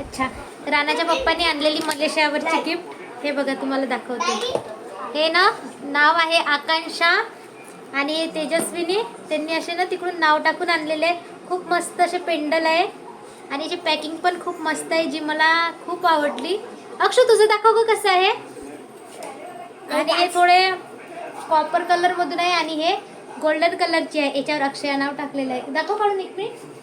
अच्छा. राणाच्या पप्पांनी आणलेली मलेशियावरची गिफ्ट हे बघा तुम्हाला दाखवते. हे ना नाव आहे आकांक्षा आणि तेजस्विनी. त्यांनी असे ना तिकडून नाव टाकून आणलेले खूप मस्त असे पेंडल आहे. आणि याची पॅकिंग पण खूप मस्त आहे जी मला खूप आवडली. अक्षु तुझं दाखव गं कसं आहे. आणि हे थोडे कॉपर कलर मधून आहे आणि हे गोल्डन कलरची आहे. याच्यावर अक्षया नाव टाकलेलं आहे. दाखव काढून एक मिनिट.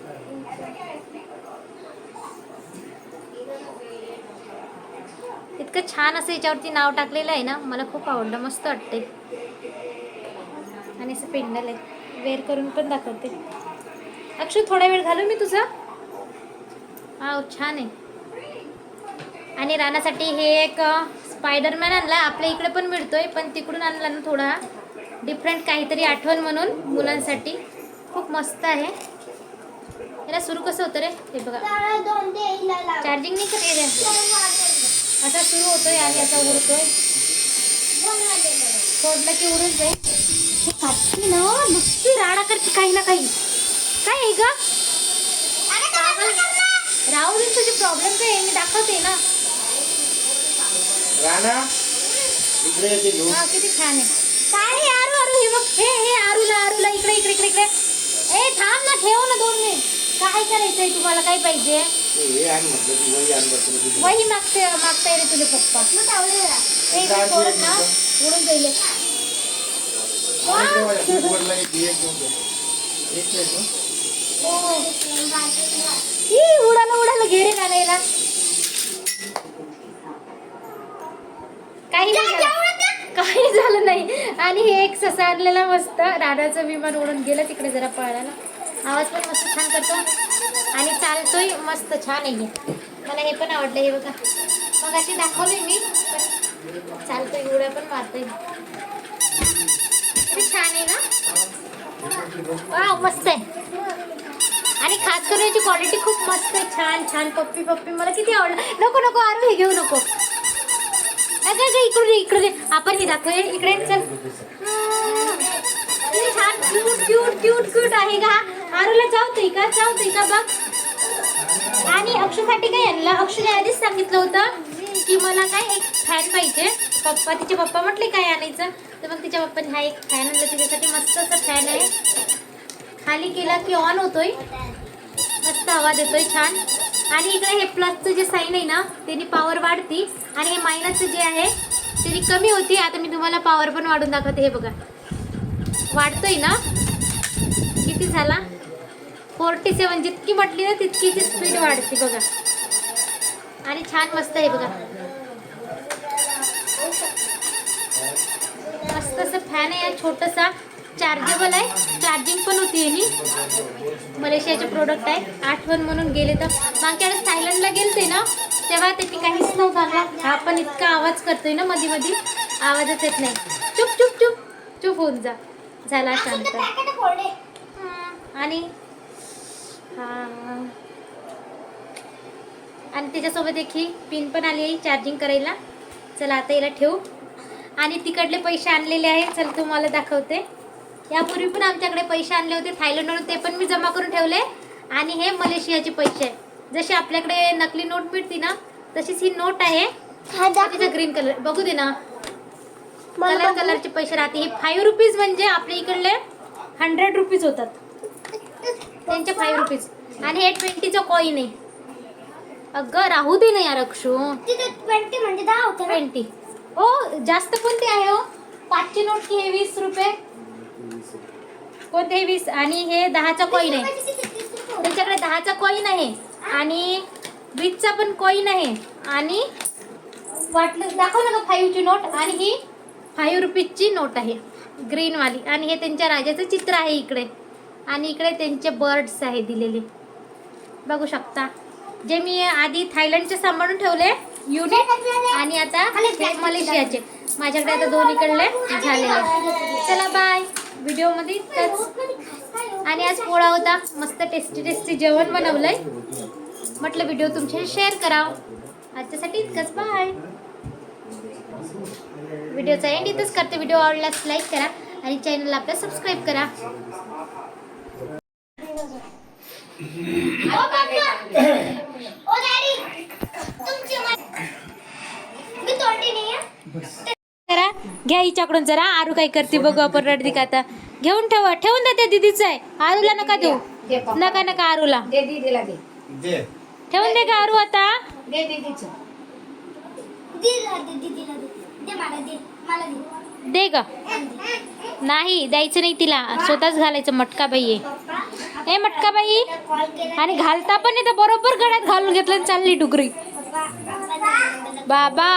इतकं छान असं याच्यावरती नाव टाकलेलं आहे ना मला खूप आवडलं मस्त वाटते आणि असं पेंडल आहे वेअर करून पण दाखवते. अक्षु थोडा वेळ घालू मी तुझा? हा छान आहे. आणि रानासाठी हे एक स्पायडरमॅन आणला आपल्या इकडे पण मिळतोय पण तिकडून आणला ना थोडा. डिफरंट काहीतरी आठवण म्हणून मुलांसाठी. खूप मस्त आहे. याला सुरू कसं होतं रे? हे बघा. चार्जिंग नाही असा सुरू होतोय आणि आता उडतोय सोडलं की उडून जाईल. ना नुसती राडा करते काही ना काही. काय आहे ग? राहू दे तुझे प्रॉब्लेम काय आहे? मी दाखवते ना. राणा हा किती छान आहे. काय हे आरू आरू? हे बघ हे हे आरूला आरूला इकडे इकडे इकडे इकडे. ए थांब ना ठेव ना दोन मिनिट. काय करायचंय? तुम्हाला काय पाहिजे? हे की वही मागते मागताय रे तुझे पप्पा. ए, इकडे पोरं ना उडून हे? उडाला उडाला घे रे गाण्याला काही नाही झालं. काही झालं नाही. आणि हे एक ससा आणलेला मस्त. राधाचं विमान उडून गेलं तिकडे जरा पळायला. आवाज पण मस्त छान करतो. आणि चालतोय मस्त छान आहे मला हे पण आवडलं हे बघा. मग अशी दाखवले मी पण चालतोय उड्या पण मारतोय छान आहे ना? वा मस्त आहे. आणि खास करून याची क्वालिटी खूप मस्त आहे. छान छान. पप्पी पप्पी मला किती आवडलं. नको नको आरू हे घेऊ नको. अगं इकडून इकडे इकडे आपण हे दाखवूया. इकडे चल. छान क्यूट क्यूट क्यूट क्यूट आहे का आरूला चावतोय का? चावतोय का बघ. आणि अक्षूसाठी काय आणलं अक्षूने आधीच सांगितलं होतं की मला काय एक फॅन पाहिजे. पप्पा तिचे पप्पा म्हटले काय आणायचं? तर मग तिच्या पप्पाने हा एक फॅन आणला. तिच्यासाठी मस्त असा फॅन आहे. खाली केला की ऑन होतोय. मस्त हवा देतोय छान. आणि इकडे हे प्लसचं जे साईन आहे ना त्याने पॉवर वाढती. आणि हे मायनसचं जे आहे त्याची कमी होती. आता मी तुम्हाला पॉवर पण वाढून दाखवते. हे बघा. वाढतोय ना? किती झाला? फोर्टी सेवन जितकी म्हटली ना तितकी ती स्पीड वाढते बघा. आणि छान मस्त आहे बघा. मस्त असं फॅन आहे छोटसा. चार्जेबल आहे. चार्जिंग पण होती यांनी. मलेशियाचे प्रोडक्ट आहे. आठवण म्हणून गेले तर. मागच्या वेळेस थायलंडला गेलते ना तेव्हा त्यांनी काहीच नव्हतं हा पण इतका आवाज करतोय ना मध्ये मध्ये आवाजच येत नाही. चुप चुप चुप. चुप होऊन जा. झाला शांत. आणि हा. आणि त्याच्यासोबत एक ही पिन पण आली आहे चार्जिंग करायला. चला आता याला ठेवू. आणि तिकडले पैसे आणलेले आहे चल तुम्हाला दाखवते. यापूर्वी पण आमच्याकडे पैसे आणले होते थायलंडवरून ते पण मी जमा करून ठेवले. आणि हे मलेशियाचे पैसे आहे जसे आपल्याकडे नकली नोट मिळते ना तशीच ही नोट आहे. तिचा ग्रीन कलर बघू दे ना. कलर कलरचे पैसे राहते. हे फाईव्ह रुपीज म्हणजे आपल्या इकडले हंड्रेड रुपीज होतात. त्यांचे फाईव्ह रुपीज आणि हे ट्वेंटीचं कॉईन आहे. अगं राहू दे ना यार अक्षू. ट्वेंटी म्हणजे दहा होते ट्वेंटी हो जास्त कोणते आहे हो? पाचशे नोट की हे वीस रुपये. कोणते हे वीस? आणि हे दहाचा कॉईन आहे. त्यांच्याकडे दहाचा कॉईन आहे. आणि वीसचा पण कॉईन आहे. आणि वाटलं दाखव ना फाईव्हची नोट आणि ही फाईव्ह रुपीजची नोट आहे. ग्रीनवाली आणि हे त्यांच्या राजाचं चित्र आहे इकडे. आणि इकडे त्यांचे बर्ड्स आहे दिलेले. बघू शकता. जे मी आधी थायलंडचे सांभाळून ठेवले युनिट आणि आता मलेशियाचे. माझ्याकडे आता दोन इकडले झालेले चला बाय व्हिडिओमध्ये इतकंच आणि आज पोळा होता. मस्त टेस्टी टेस्टी जेवण बनवलंय. म्हटलं व्हिडिओ तुमच्याशी शेअर करावं. आजच्यासाठी इतकंच. बाय व्हिडिओचा एंड इथंच करते. व्हिडिओ आवडल्यास लाईक करा आणि चॅनलला आपल्या सबस्क्राईब करा. जरा घ्या हिच्याकडून जरा. आरू काय करते बघू आपण रडदी का आता. घेऊन ठेवा. ठेवून द्या त्या दीदीचं आहे. आरूला नका देऊ. नका नका आरूला. ठेवून दे का आरू आता? दे ग. नाही द्यायचं नाही तिला. स्वतःच घालायचं मटका बाई हे ए मटका बाई. आणि घालता पण येतं बरोबर गळ्यात घालून घेतलं चालली डुगरी बाबा.